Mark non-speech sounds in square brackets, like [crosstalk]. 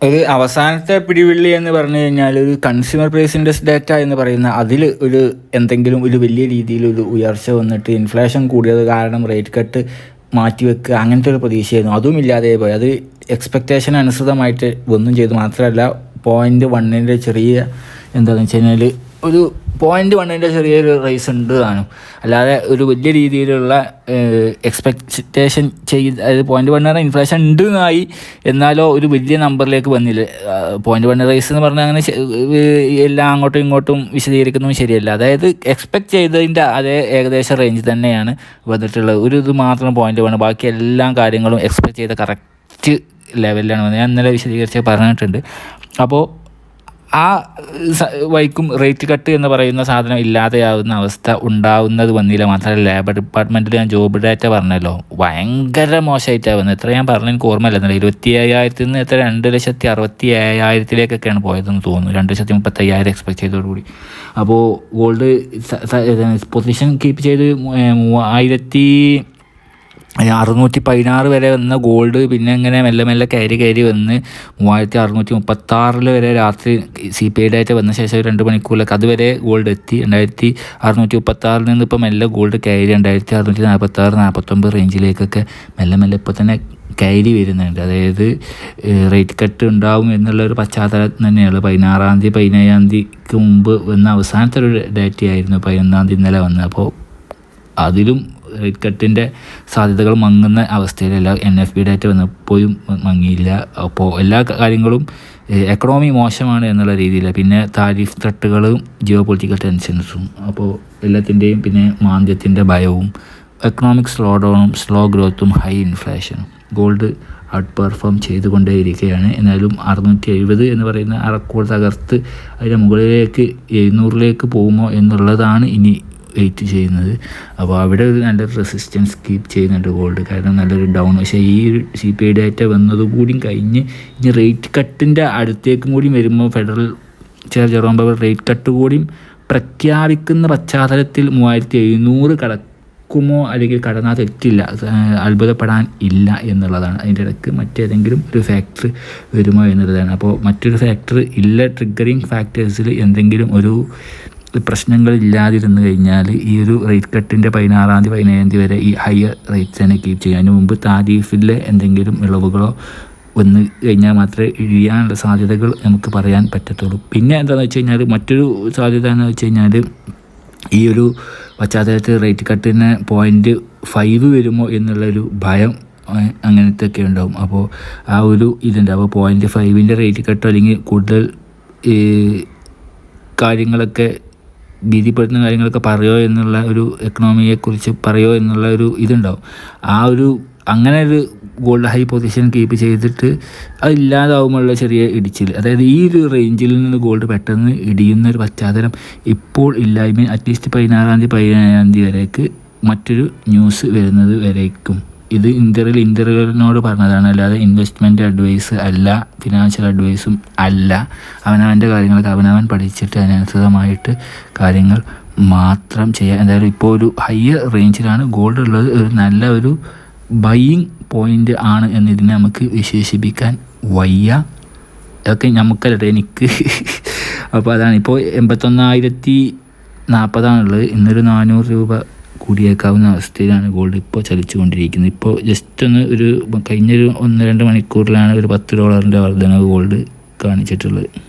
ഒരു അവസാനത്തെ പിടിവിള്ളി എന്ന് പറഞ്ഞു കഴിഞ്ഞാൽ ഒരു കൺസ്യൂമർ പ്രൈസ് ഇൻഡെക്സ് ഡാറ്റ എന്ന് പറയുന്ന അതിൽ ഒരു എന്തെങ്കിലും ഒരു വലിയ രീതിയിൽ ഒരു ഉയർച്ച വന്നിട്ട് ഇൻഫ്ലേഷൻ കൂടിയത് കാരണം റേറ്റ് കട്ട് മാറ്റിവെക്കുക അങ്ങനത്തെ ഒരു പ്രതീക്ഷയായിരുന്നു. അതും ഇല്ലാതെ പോയി. അത് എക്സ്പെക്റ്റേഷൻ അനുസൃതമായിട്ട് ഒന്നും ചെയ്തു മാത്രമല്ല പോയിന്റ് വണ്ണിന്റെ ചെറിയ എന്താണെന്ന് വെച്ച് കഴിഞ്ഞാൽ ഒരു പോയിന്റ് വണ്ണിന്റെ ചെറിയൊരു റേസ് ഉണ്ട് താനും. അല്ലാതെ ഒരു വലിയ രീതിയിലുള്ള എക്സ്പെക്റ്റേഷൻ ചെയ്ത് അതായത് പോയിന്റ് പറഞ്ഞാൽ ഇൻഫ്ലേഷൻ ഉണ്ട് എന്നായി എന്നാലോ ഒരു വലിയ നമ്പറിലേക്ക് വന്നില്ല. പോയിന്റ് വൺ റേസ് എന്ന് പറഞ്ഞാൽ അങ്ങനെ എല്ലാം അങ്ങോട്ടും ഇങ്ങോട്ടും വിശദീകരിക്കുന്നതും ശരിയല്ല. അതായത് എക്സ്പെക്ട് ചെയ്തതിന്റെ അതേ ഏകദേശം റേഞ്ച് തന്നെയാണ് വന്നിട്ടുള്ളത്. ഒരു ഇത് മാത്രം പോയിന്റ് വൺ ബാക്കി എല്ലാ കാര്യങ്ങളും എക്സ്പെക്ട് ചെയ്ത കറക്റ്റ് ലെവലിലാണ് വന്നത്. ഞാൻ ഇന്നലെ വിശദീകരിച്ച് പറഞ്ഞിട്ടുണ്ട്. അപ്പോൾ ആ വൈക്കും റേറ്റ് കട്ട് എന്ന് പറയുന്ന സാധനം ഇല്ലാതെയാവുന്ന അവസ്ഥ ഉണ്ടാവുന്നത് വന്നില്ല. മാത്രമല്ല ലേബർ ഡിപ്പാർട്ട്മെന്റിൽ ഞാൻ ജോബ് ഡാറ്റ പറഞ്ഞല്ലോ. ഭയങ്കര മോശമായിട്ടാണ് വന്നത്. എത്ര ഞാൻ പറഞ്ഞു എനിക്ക് ഓർമ്മയില്ല എന്നാലും ഇരുപത്തി അയ്യായിരത്തിൽ നിന്ന് എത്ര? രണ്ട് ലക്ഷത്തി അറുപത്തി ഏഴായിരത്തിലേക്കൊക്കെയാണ് പോയതെന്ന് തോന്നുന്നു. രണ്ട് ലക്ഷത്തി മുപ്പത്തി അയ്യായിരം എക്സ്പെക്ട് ചെയ്തതോടുകൂടി അപ്പോൾ ഗോൾഡ് പൊസിഷൻ കീപ്പ് ചെയ്ത് മൂവായിരത്തി അറുന്നൂറ്റി പതിനാറ് വരെ വന്ന ഗോൾഡ് പിന്നെ ഇങ്ങനെ മെല്ലെ മെല്ലെ കയറി കയറി വന്ന് മൂവായിരത്തി അറുന്നൂറ്റി മുപ്പത്താറിൽ വരെ രാത്രി സി പി ഐ ഡാറ്റ വന്ന ശേഷം രണ്ട് മണിക്കൂറിലൊക്കെ അതുവരെ ഗോൾഡ് എത്തി. രണ്ടായിരത്തി അറുന്നൂറ്റി മുപ്പത്താറിൽ നിന്ന് ഇപ്പോൾ മെല്ലെ ഗോൾഡ് കയറി രണ്ടായിരത്തി അറുന്നൂറ്റി നാൽപ്പത്താറ് നാൽപ്പത്തൊമ്പത് റേഞ്ചിലേക്കൊക്കെ മെല്ലെ മെല്ലെ ഇപ്പോൾ തന്നെ കയറി വരുന്നുണ്ട്. അതായത് റേറ്റ് കട്ട് ഉണ്ടാവും എന്നുള്ളൊരു പശ്ചാത്തലം തന്നെയാണ്. പതിനാറാം തീയതി പതിനേഴാം തീയതിക്ക് മുമ്പ് വന്ന അവസാനത്തെ ഒരു ഡേറ്റയായിരുന്നു പതിനൊന്നാം തീയതി ഇന്നലെ വന്നത്. അപ്പോൾ അതിലും റേറ്റ് കട്ടിന്റെ സാധ്യതകൾ മങ്ങുന്ന അവസ്ഥയിലല്ല എൻ എഫ് ബി ഡാറ്റ വന്നപ്പോഴും മങ്ങിയില്ല. അപ്പോൾ എല്ലാ കാര്യങ്ങളും എക്കണോമി മോശമാണ് എന്നുള്ള രീതിയിൽ പിന്നെ താരിഫ് ത്രട്ടുകളും ജിയോ പൊളിറ്റിക്കൽ ടെൻഷൻസും അപ്പോൾ എല്ലാത്തിന്റെയും പിന്നെ മാന്ദ്യത്തിന്റെ ഭയവും എക്കണോമിക് സ്ലോ ഡൗണും സ്ലോ ഗ്രോത്തും ഹൈ ഇൻഫ്ലേഷനും ഗോൾഡ് ഔട്ട് പെർഫോം ചെയ്തുകൊണ്ടേയിരിക്കുകയാണ്. എന്നാലും അറുന്നൂറ്റി എഴുപത് എന്ന് പറയുന്ന ആ റെക്കോർഡ് തകർത്ത് അതിന്റെ മുകളിലേക്ക് എഴുന്നൂറിലേക്ക് പോകുമോ എന്നുള്ളതാണ് ഇനി വെയിറ്റ് ചെയ്യുന്നത്. അപ്പോൾ അവിടെ ഒരു നല്ലൊരു റെസിസ്റ്റൻസ് കീപ്പ് ചെയ്യുന്നുണ്ട് ഗോൾഡ് കാരണം നല്ലൊരു ഡൗൺ പക്ഷേ ഈ സി പി ഐ ഡാറ്റ വന്നതുകൂടിയും കഴിഞ്ഞ് ഇനി റേറ്റ് കട്ടിന്റെ അടുത്തേക്കും കൂടി വരുമ്പോൾ federal chair Jerome rate cut കൂടിയും പ്രഖ്യാപിക്കുന്ന പശ്ചാത്തലത്തിൽ മൂവായിരത്തി എഴുന്നൂറ് കടക്കുമോ അല്ലെങ്കിൽ കടന്നാൽ തെറ്റില്ല അത്ഭുതപ്പെടാൻ ഇല്ല എന്നുള്ളതാണ്. അതിന്റെ ഇടയ്ക്ക് മറ്റേതെങ്കിലും ഒരു ഫാക്ടർ വരുമോ എന്നുള്ളതാണ്. അപ്പോൾ മറ്റൊരു ഫാക്ടർ ഇല്ല ട്രിഗറിങ് ഫാക്ടേഴ്സിൽ എന്തെങ്കിലും ഒരു പ്രശ്നങ്ങൾ ഇല്ലാതിരുന്നു കഴിഞ്ഞാൽ ഈ ഒരു റേറ്റ് കട്ടിന്റെ പതിനാറാം തീയതി പതിനേഴാം തീയതി വരെ ഈ ഹയർ റേറ്റ്സ് തന്നെ കീപ്പ് ചെയ്യും. അതിന് മുമ്പ് താരീഫിലെ എന്തെങ്കിലും ഇളവുകളോ വന്ന് കഴിഞ്ഞാൽ മാത്രമേ ഇഴിയാനുള്ള സാധ്യതകൾ നമുക്ക് പറയാൻ പറ്റത്തുള്ളൂ. പിന്നെ എന്താണെന്ന് വെച്ച് കഴിഞ്ഞാൽ മറ്റൊരു സാധ്യത എന്ന് വെച്ച് കഴിഞ്ഞാൽ ഈ ഒരു പശ്ചാത്തലത്തിൽ റേറ്റ് കട്ടിന് പോയിന്റ് ഫൈവ് വരുമോ എന്നുള്ളൊരു ഭയം അങ്ങനത്തെ ഒക്കെ ഉണ്ടാവും. അപ്പോൾ ആ ഒരു ഇതുണ്ട്. അപ്പോൾ പോയിന്റ് ഫൈവിന്റെ റേറ്റ് കട്ടോ അല്ലെങ്കിൽ കൂടുതൽ കാര്യങ്ങളൊക്കെ ഭീതിപ്പെടുത്തുന്ന കാര്യങ്ങളൊക്കെ പറയോ എന്നുള്ള ഒരു എക്കണോമിയെക്കുറിച്ച് പറയോ എന്നുള്ള ഒരു ഇതുണ്ടാവും. ആ ഒരു അങ്ങനെ ഒരു ഗോൾഡ് ഹൈ പൊസിഷൻ കീപ്പ് ചെയ്തിട്ട് അത് ചെറിയ ഇടിച്ചിൽ അതായത് ഈ ഒരു റേഞ്ചിൽ നിന്ന് ഗോൾഡ് പെട്ടെന്ന് ഇടിയുന്ന ഒരു പശ്ചാത്തലം ഇപ്പോൾ ഇല്ല ഐ മീൻ അറ്റ്ലീസ്റ്റ് പതിനാറാം തീയതി പതിനേഴാം തീയതി വരേക്ക് മറ്റൊരു ന്യൂസ് വരുന്നത് വരേക്കും. ഇത് ഇന്ററിൽ ഇന്ററിനോട് പറഞ്ഞതാണ്. അല്ലാതെ ഇൻവെസ്റ്റ്മെന്റ് അഡ്വൈസ് അല്ല ഫിനാൻഷ്യൽ അഡ്വൈസും അല്ല. അവനവന്റെ കാര്യങ്ങളൊക്കെ അവനവൻ പഠിച്ചിട്ട് അതിനനുസൃതമായിട്ട് കാര്യങ്ങൾ മാത്രം ചെയ്യാൻ. എന്തായാലും ഇപ്പോൾ ഒരു ഹയർ റേഞ്ചിലാണ് ഗോൾഡ് ഉള്ളത് ഒരു നല്ല ഒരു ബൈയിങ് പോയിന്റ് ആണ് എന്ന് ഇതിനെ നമുക്ക് വിശേഷിപ്പിക്കാൻ വയ്യ. അതൊക്കെ നമുക്കല്ലേ എനിക്ക്. [laughs] അപ്പോൾ അതാണ്. ഇപ്പോൾ എൺപത്തൊന്നായിരത്തി നാൽപ്പതാണുള്ളത്. ഇന്നൊരു നാനൂറ് രൂപ കൂടിയേക്കാവുന്ന അവസ്ഥയിലാണ് ഗോൾഡ് ഇപ്പോൾ ചലിച്ചുകൊണ്ടിരിക്കുന്നത്. ഇപ്പോൾ ജസ്റ്റ് ഒന്ന് ഒരു കഴിഞ്ഞൊരു ഒന്ന് രണ്ട് മണിക്കൂറിലാണ് ഒരു പത്ത് ഡോളറിന്റെ വർധനവ് ഗോൾഡ് കാണിച്ചിട്ടുള്ളത്.